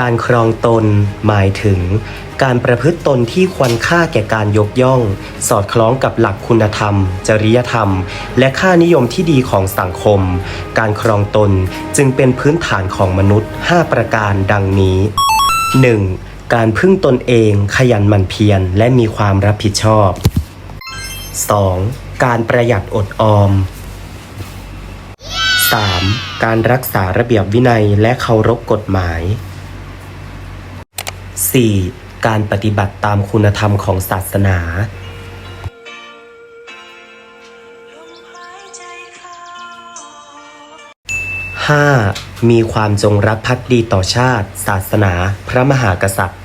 การครองตน หมายถึง การประพฤติตนที่ควรค่าแก่การยกย่อง สอดคล้องกับหลักคุณธรรม จริยธรรม และค่านิยมที่ดีของสังคม การครองตนจึงเป็นพื้นฐานของมนุษย์ 5 ประการดังนี้ 1. การพึ่งตนเองขยันหมั่นเพียรและมีความรับผิดชอบ 2. การประหยัดอดออม 3. การรักษาระเบียบวินัยและเคารพกฎหมาย 4. การปฏิบัติตามคุณธรรมของศาสนา 5. มีความจงรักภักดีต่อชาติ ศาสนา พระมหากษัตริย์